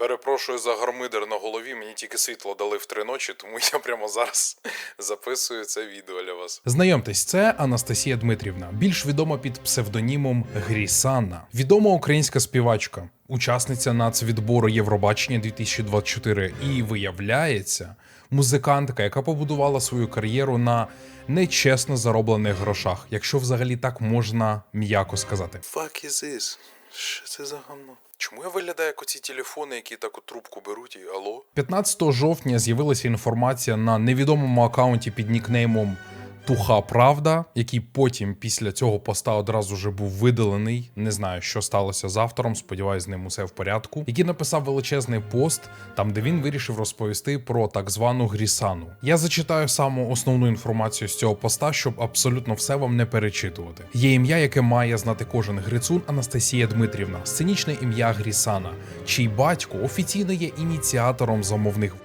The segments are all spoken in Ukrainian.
Перепрошую за гармидер на голові, мені тільки світло дали в три ночі, тому я прямо зараз записую це відео для вас. Знайомтесь, це Анастасія Дмитрівна, більш відома під псевдонімом Грісанна, відома українська співачка, учасниця нацвідбору Євробачення 2024 і виявляється, музикантка, яка побудувала свою кар'єру на нечесно зароблених грошах, якщо взагалі так можна м'яко сказати. Fuck is this? Що це за гамно? Чому я виглядаю як оці телефони, які таку трубку беруть і алло? 15 жовтня з'явилася інформація на невідомому акаунті під нікнеймом Туха Правда, який потім після цього поста одразу вже був видалений. Не знаю, що сталося з автором. Сподіваюсь, з ним усе в порядку. Який написав величезний пост, там де він вирішив розповісти про так звану Грісану. Я зачитаю саму основну інформацію з цього поста, щоб абсолютно все вам не перечитувати. Є ім'я, яке має знати кожен грицун Анастасія Дмитрівна, сценічне ім'я Грісана, чий батько офіційно є ініціатором замовних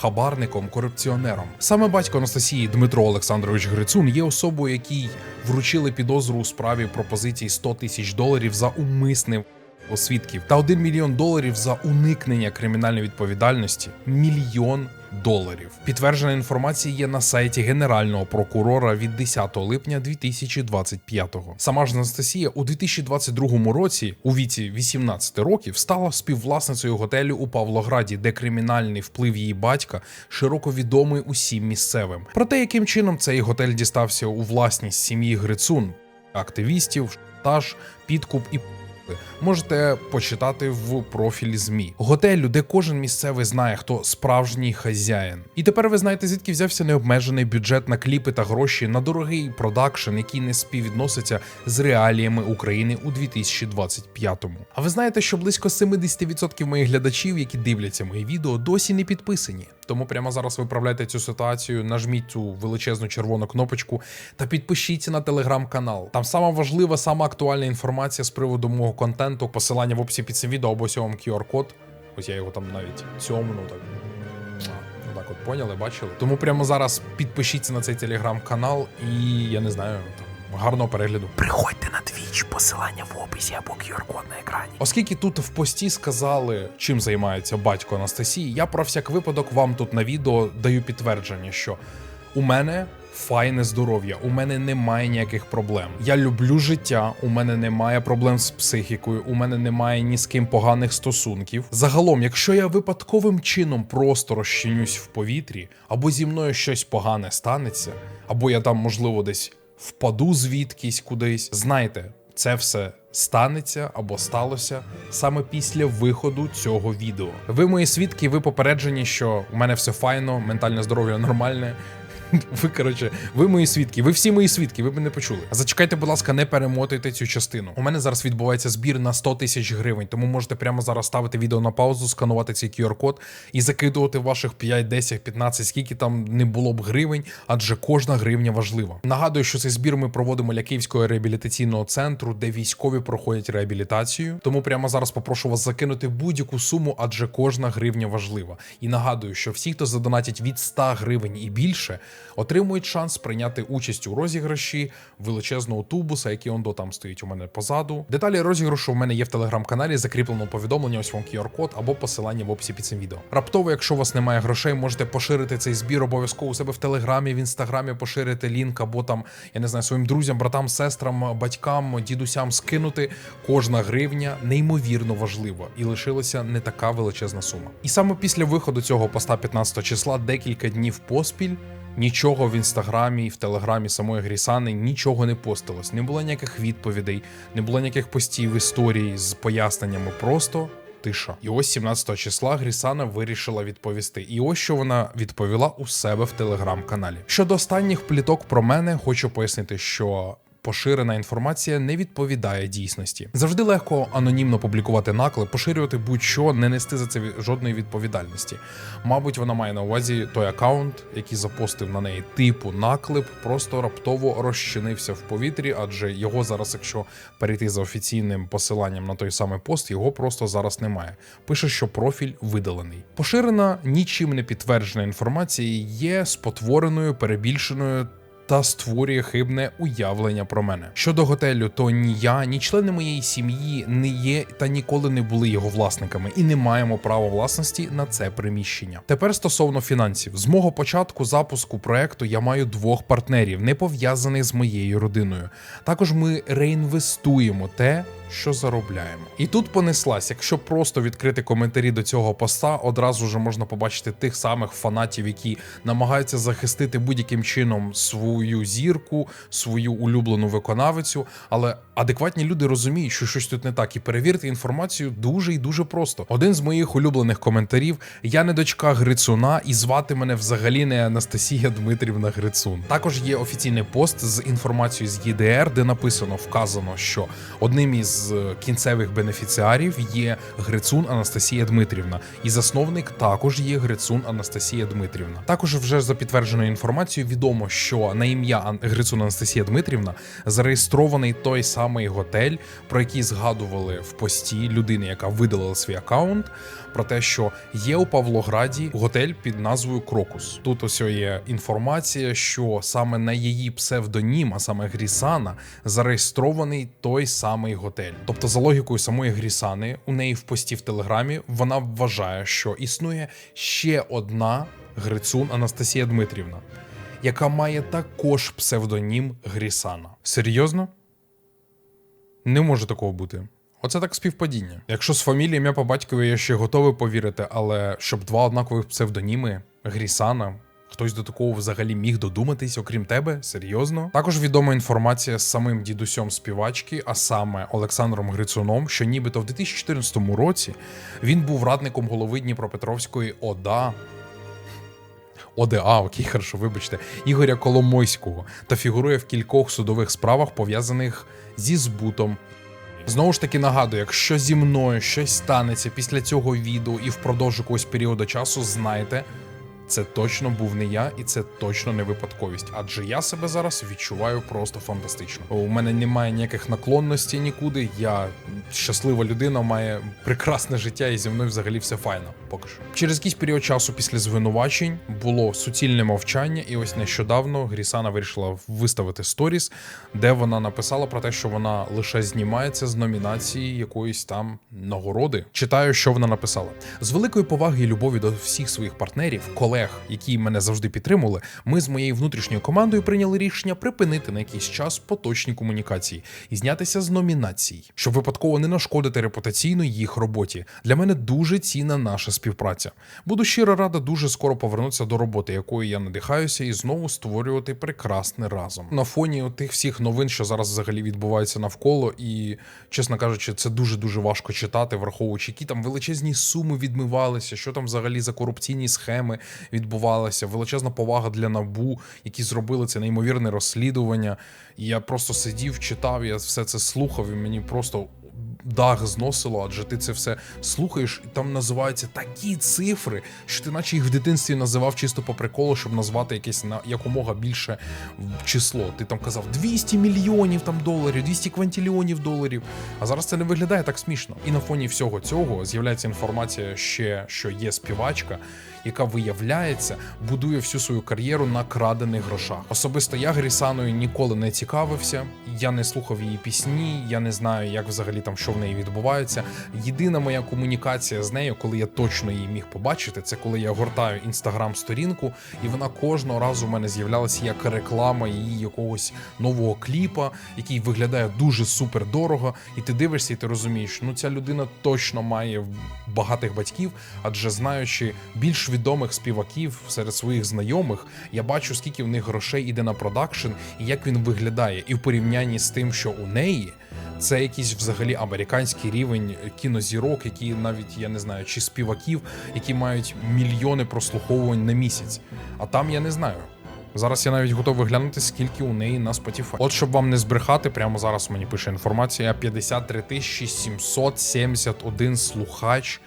хабарником, корупціонером. Саме батько Анастасії Дмитро Олександрович Грицун є особою, якій вручили підозру у справі пропозиції 100 тисяч доларів за умисне у свідків та 1 мільйон доларів за уникнення кримінальної відповідальності. Мільйон доларів. Підтверджена інформація є на сайті генерального прокурора від 10 липня 2025-го. Сама ж Анастасія у 2022 році, у віці 18 років, стала співвласницею готелю у Павлограді, де кримінальний вплив її батька широко відомий усім місцевим. Про те, яким чином цей готель дістався у власність сім'ї Грицун, активістів, шантаж, підкуп і можете почитати в профілі ЗМІ. Готелю, де кожен місцевий знає, хто справжній хазяїн. І тепер ви знаєте, звідки взявся необмежений бюджет на кліпи та гроші на дорогий продакшн, який не співвідноситься з реаліями України у 2025-му. А ви знаєте, що близько 70% моїх глядачів, які дивляться мої відео, досі не підписані. Тому прямо зараз виправляйте цю ситуацію, нажміть цю величезну червону кнопочку та підпишіться на телеграм-канал. Там сама важлива, сама актуальна інформація з приводу мого контенту. Посилання в описі під цим відео або сьомом QR-код. Ось я його там навіть цьомну так. Ну так от поняли, бачили. Тому прямо зараз підпишіться на цей телеграм-канал і я не знаю, там, гарного перегляду. Приходьте на Twitch, посилання в описі або QR-код на екрані. Оскільки тут в пості сказали, чим займається батько Анастасії, я про всяк випадок вам тут на відео даю підтвердження, що у мене файне здоров'я, у мене немає ніяких проблем. Я люблю життя, у мене немає проблем з психікою, у мене немає ні з ким поганих стосунків. Загалом, якщо я випадковим чином просто розчинюсь в повітрі, або зі мною щось погане станеться, або я там, можливо, десь впаду звідкись кудись, знайте, це все станеться або сталося саме після виходу цього відео. Ви мої свідки, ви попереджені, що у мене все файно, ментальне здоров'я нормальне. Ви коротше, ви мої свідки, ви всі мої свідки, ви мене почули. Зачекайте, будь ласка, не перемотуйте цю частину. У мене зараз відбувається збір на 100 тисяч гривень, тому можете прямо зараз ставити відео на паузу, сканувати цей QR-код і закидувати ваших 5, 10, 15, скільки там не було б гривень, адже кожна гривня важлива. Нагадую, що цей збір ми проводимо для Київського реабілітаційного центру, де військові проходять реабілітацію. Тому прямо зараз попрошу вас закинути будь-яку суму, адже кожна гривня важлива. І нагадую, що всі, хто задонатять від 100 гривень і більше, отримують шанс прийняти участь у розіграші величезного тубуса, який ондо там стоїть у мене позаду. Деталі розіграшу в мене є в телеграм-каналі, закріплено повідомлення, ось вам QR-код або посилання в описі під цим відео. Раптово, якщо у вас немає грошей, можете поширити цей збір обов'язково у себе в телеграмі, в інстаграмі, поширити лінк, або там, я не знаю, своїм друзям, братам, сестрам, батькам, дідусям скинути. Кожна гривня неймовірно важлива і лишилася не така величезна сума. І саме після виходу цього поста 15 числа декілька днів поспіль. Нічого в інстаграмі і в телеграмі самої Грісани нічого не постилось. Не було ніяких відповідей, не було ніяких постів історій з поясненнями. Просто тиша. І ось 17 числа Грісана вирішила відповісти. І ось що вона відповіла у себе в телеграм-каналі. Щодо останніх пліток про мене, хочу пояснити, що. Поширена інформація не відповідає дійсності. Завжди легко анонімно публікувати наклеп, поширювати будь-що, не нести за це жодної відповідальності. Мабуть, вона має на увазі той аккаунт, який запостив на неї типу наклеп, просто раптово розчинився в повітрі, адже його зараз, якщо перейти за офіційним посиланням на той самий пост, його просто зараз немає. Пише, що профіль видалений. Поширена нічим не підтверджена інформація є спотвореною, перебільшеною та створює хибне уявлення про мене. Щодо готелю, то ні я, ні члени моєї сім'ї не є та ніколи не були його власниками і не маємо права власності на це приміщення. Тепер стосовно фінансів, з мого початку запуску проекту я маю двох партнерів, не пов'язаних з моєю родиною. Також ми реінвестуємо те, що заробляємо. І тут понеслась, якщо просто відкрити коментарі до цього поста, одразу вже можна побачити тих самих фанатів, які намагаються захистити будь-яким чином свою зірку, свою улюблену виконавицю. Але адекватні люди розуміють, що щось тут не так, і перевірити інформацію дуже і дуже просто. Один з моїх улюблених коментарів: я не дочка Грицуна, і звати мене взагалі не Анастасія Дмитрівна Грицун. Також є офіційний пост з інформацією з ЄДР, де написано вказано, що одним із кінцевих бенефіціарів є Грицун Анастасія Дмитрівна, і засновник також є Грицун Анастасія Дмитрівна. Також вже за підтвердженою інформацією відомо, що на ім'я Грицун Анастасія Дмитрівна зареєстрований той самий готель, про який згадували в пості людини, яка видалила свій аккаунт, про те, що є у Павлограді готель під назвою Крокус. Тут ось є інформація, що саме на її псевдонім, а саме Грісана, зареєстрований той самий готель. Тобто, за логікою самої Грісани, у неї в пості в телеграмі вона вважає, що існує ще одна Грицун Анастасія Дмитрівна, яка має також псевдонім Грісана. Серйозно? Не може такого бути. Оце так співпадіння. Якщо з фамілією ім'я по батькові я ще готовий повірити, але щоб два однакових псевдоніми Грісана. Хтось до такого взагалі міг додуматись, окрім тебе? Серйозно? Також відома інформація з самим дідусем співачки, а саме Олександром Грицуном, що нібито в 2014 році він був радником голови Дніпропетровської ОДА ОДА, окей, хорошо, вибачте, Ігоря Коломойського та фігурує в кількох судових справах, пов'язаних зі збутом. Знову ж таки нагадую, якщо зі мною щось станеться після цього відео і впродовж якогось періоду часу, знайте, це точно був не я, і це точно не випадковість. Адже я себе зараз відчуваю просто фантастично. У мене немає ніяких наклонностей нікуди. Я щаслива людина, має прекрасне життя, і зі мною взагалі все файно. Поки що. Через якийсь період часу після звинувачень було суцільне мовчання, і ось нещодавно Грісана вирішила виставити сторіс, де вона написала про те, що вона лише знімається з номінації якоїсь там нагороди. Читаю, що вона написала. З великої поваги і любові до всіх своїх партнерів, колег, які мене завжди підтримували, ми з моєю внутрішньою командою прийняли рішення припинити на якийсь час поточні комунікації і знятися з номінацій, щоб випадково не нашкодити репутаційно їх роботі. Для мене дуже цінна наша співпраця. Буду щиро рада дуже скоро повернутися до роботи, якою я надихаюся, і знову створювати прекрасне разом. На фоні тих всіх новин, що зараз взагалі відбуваються навколо, і чесно кажучи, це дуже дуже важко читати, враховуючи, які там величезні суми відмивалися, що там взагалі за корупційні схеми відбувалися. Величезна повага для набу, які зробили це неймовірне розслідування. І я просто сидів, читав, я все це слухав, і мені просто дах зносило, адже ти це все слухаєш, і там називаються такі цифри, що ти наче їх в дитинстві називав чисто по приколу, щоб назвати якесь на якомога більше число. Ти там казав 200 мільйонів там доларів, 200 квантильйонів доларів. А зараз це не виглядає так смішно. І на фоні всього цього з'являється інформація ще, що є співачка, яка виявляється, будує всю свою кар'єру на крадених грошах. Особисто я Грісаною ніколи не цікавився. Я не слухав її пісні, я не знаю, як взагалі там що в неї відбувається. Єдина моя комунікація з нею, коли я точно її міг побачити, це коли я гортаю інстаграм-сторінку, і вона кожного разу в мене з'являлася як реклама її якогось нового кліпа, який виглядає дуже супер дорого. І ти дивишся, і ти розумієш, ну ця людина точно має багатих батьків, адже знаючи більш відомих співаків серед своїх знайомих, я бачу, скільки в них грошей іде на продакшн і як він виглядає, і в порівнянні з тим, що у неї. Це якийсь взагалі американський рівень кінозірок, які навіть я не знаю, чи співаків, які мають мільйони прослуховувань на місяць. А там я не знаю. Зараз я навіть готовий глянути, скільки у неї на Spotify. От щоб вам не збрехати, прямо зараз мені пише інформація: 53 тисячі 771 слухач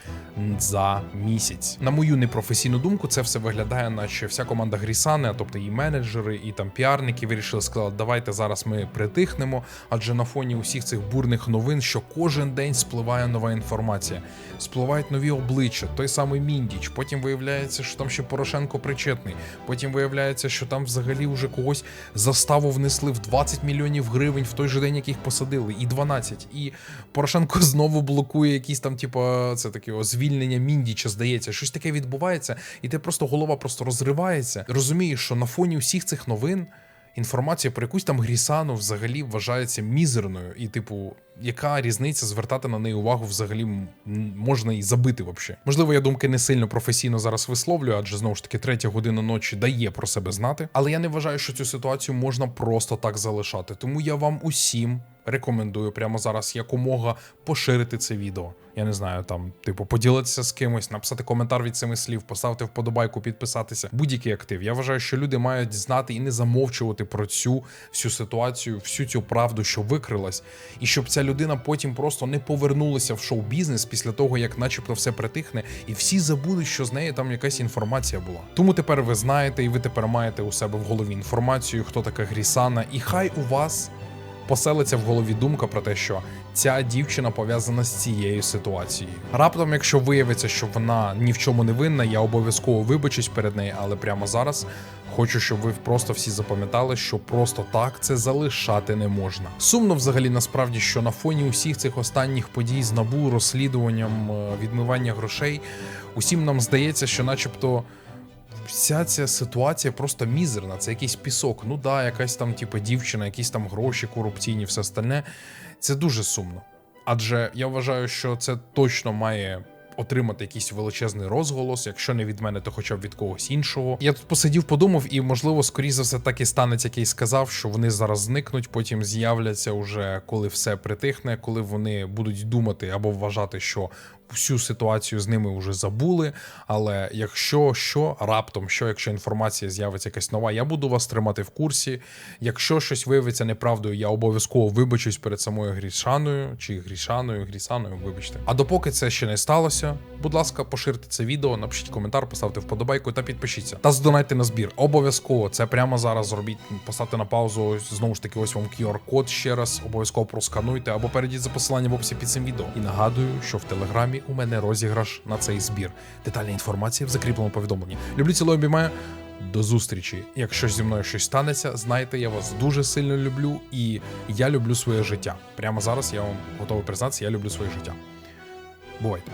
за місяць. На мою непрофесійну думку, це все виглядає, наче вся команда Грісани, а тобто і менеджери, і там піарники вирішили сказати, давайте зараз ми притихнемо. Адже на фоні усіх цих бурних новин, що кожен день спливає нова інформація, спливають нові обличчя, той самий Міндіч. Потім виявляється, що там ще Порошенко причетний. Потім виявляється, що там взагалі вже когось заставу внесли в 20 мільйонів гривень в той же день, як їх посадили, і 12. І Порошенко знову блокує якісь там, типу, це таке звільнення Міндіча, здається, щось таке відбувається, і ти просто голова просто розривається. Розумієш, що на фоні всіх цих новин. Інформація про якусь там Грісану взагалі вважається мізерною, і, типу, яка різниця звертати на неї увагу взагалі можна і забити вообще. Можливо, я думки не сильно професійно зараз висловлюю, адже знову ж таки третя година ночі дає про себе знати. Але я не вважаю, що цю ситуацію можна просто так залишати. Тому я вам усім рекомендую прямо зараз якомога поширити це відео. Я не знаю, там, типу, поділитися з кимось, написати коментар від цими слів, поставити вподобайку, підписатися. Будь-який актив. Я вважаю, що люди мають знати і не замовчувати про цю всю ситуацію, всю цю правду, що викрилась, і щоб ця людина потім просто не повернулася в шоу-бізнес після того, як, начебто, все притихне, і всі забудуть, що з неї там якась інформація була. Тому тепер ви знаєте, і ви тепер маєте у себе в голові інформацію, хто така Грісана, і хай у вас поселиться в голові думка про те, що ця дівчина пов'язана з цією ситуацією. Раптом, якщо виявиться, що вона ні в чому не винна, я обов'язково вибачусь перед нею, але прямо зараз хочу, щоб ви просто всі запам'ятали, що просто так це залишати не можна. Сумно взагалі насправді, що на фоні усіх цих останніх подій з набу, розслідуванням, е, відмивання грошей, усім нам здається, що, начебто вся ця ситуація просто мізерна. Це якийсь пісок. Ну да, якась там, типу, дівчина, якісь там гроші корупційні, все остальне. Це дуже сумно. Адже я вважаю, що це точно має. Отримати якийсь величезний розголос, якщо не від мене, то хоча б від когось іншого. Я тут посидів, подумав, і можливо, скоріше за все, так і станеться, як я й сказав, що вони зараз зникнуть, потім з'являться уже коли все притихне, коли вони будуть думати або вважати, що всю ситуацію з ними вже забули. Але якщо що, раптом, що, якщо інформація з'явиться якась нова, я буду вас тримати в курсі. Якщо щось виявиться неправдою, я обов'язково вибачусь перед самою Грішаною чи Грішаною, Грісаною, вибачте. А допоки це ще не сталося, будь ласка, поширте це відео, напишіть коментар, поставте вподобайку та підпишіться. Та здонайте на збір. Обов'язково це прямо зараз зробіть. Поставте на паузу. Знову ж таки, ось вам QR-код ще раз. Обов'язково проскануйте або перейдіть за посиланням в описі під цим відео. І нагадую, що в телеграмі у мене розіграш на цей збір. Детальна інформація в закріпленому повідомленні. Люблю цілою обіймаю. До зустрічі. Якщо зі мною щось станеться, знайте, я вас дуже сильно люблю і я люблю своє життя. Прямо зараз я вам готовий признатися, я люблю своє життя. Бувайте.